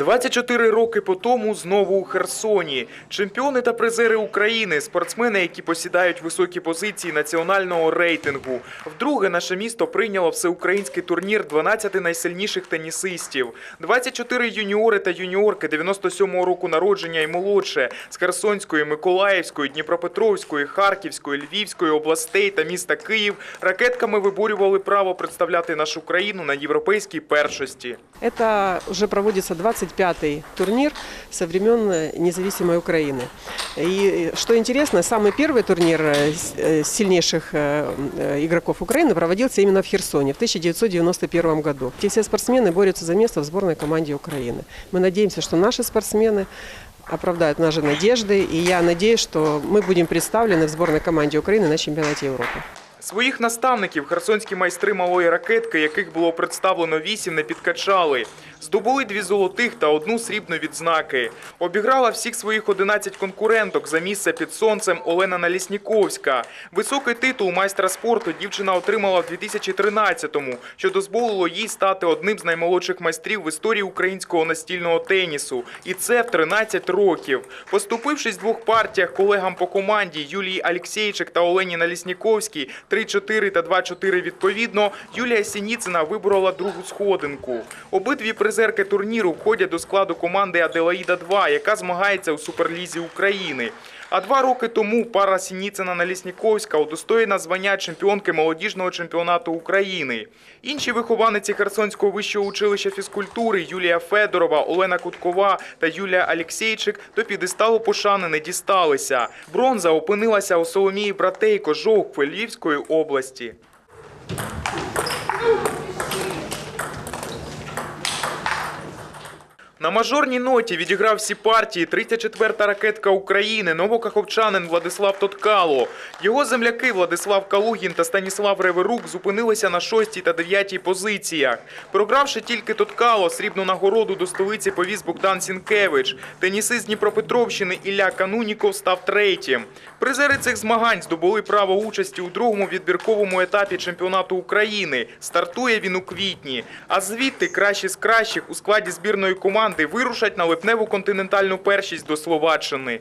24 роки по тому знову у Херсоні. Чемпіони та призери України, спортсмени, які посідають високі позиції національного рейтингу. Вдруге наше місто прийняло всеукраїнський турнір 12 найсильніших тенісистів. 24 юніори та юніорки 97-го року народження і молодше з Херсонської, Миколаївської, Дніпропетровської, Харківської, Львівської областей та міста Київ ракетками виборювали право представляти нашу країну на європейській першості. Это уже проводится 25-й турнир со времен э, независимой Украины. И что интересно, самый первый турнир э, с- э, сильнейших э, э, игроков Украины проводился именно в Херсоне в 1991 году. Те все спортсмены борются за место в сборной команде Украины. Мы надеемся, что наши спортсмены оправдают наши надежды, и я надеюсь, что мы будем представлены в сборной команде Украины на чемпионате Европы. Своїх наставників херсонські майстри малої ракетки, яких було представлено вісім, не підкачали. Здобули дві золотих та одну срібну відзнаки. Обіграла всіх своїх 11 конкуренток за місце під сонцем Олена Налісніковська. Високий титул майстра спорту дівчина отримала в 2013-му, що дозволило їй стати одним з наймолодших майстрів в історії українського настільного тенісу. І це в 13 років. Поступившись в двох партіях колегам по команді Юлії Алєксєйчик та Олені Налісніковській 3-4 та 2-4 відповідно, Юлія Сініцина виборола другу сходинку. Обидві призерки турніру входять до складу команди Аделаїда-2, яка змагається у Суперлізі України. А два роки тому пара Сініцина Налісніковська удостоєна звання чемпіонки молодіжного чемпіонату України. Інші вихованиці Херсонського вищого училища фізкультури Юлія Федорова, Олена Куткова та Юлія Алєксєйчик до підесталу пошани не дісталися. Бронза опинилася у Соломії Братейко Жовкви Львівської області. На мажорній ноті відіграв всі партії 34-та ракетка України, новокаховчанин Владислав Тоткало. Його земляки Владислав Калугін та Станіслав Реверук зупинилися на 6-й та 9-й позиціях. Програвши тільки Тоткало, срібну нагороду до столиці повіз Богдан Сінкевич. Тенісист Дніпропетровщини Ілля Кануніков став третім. Призери цих змагань здобули право участі у другому відбірковому етапі чемпіонату України. Стартує він у квітні. А звідти кращі з кращих у складі збірної команди вирушать на липневу континентальну першість до Словаччини.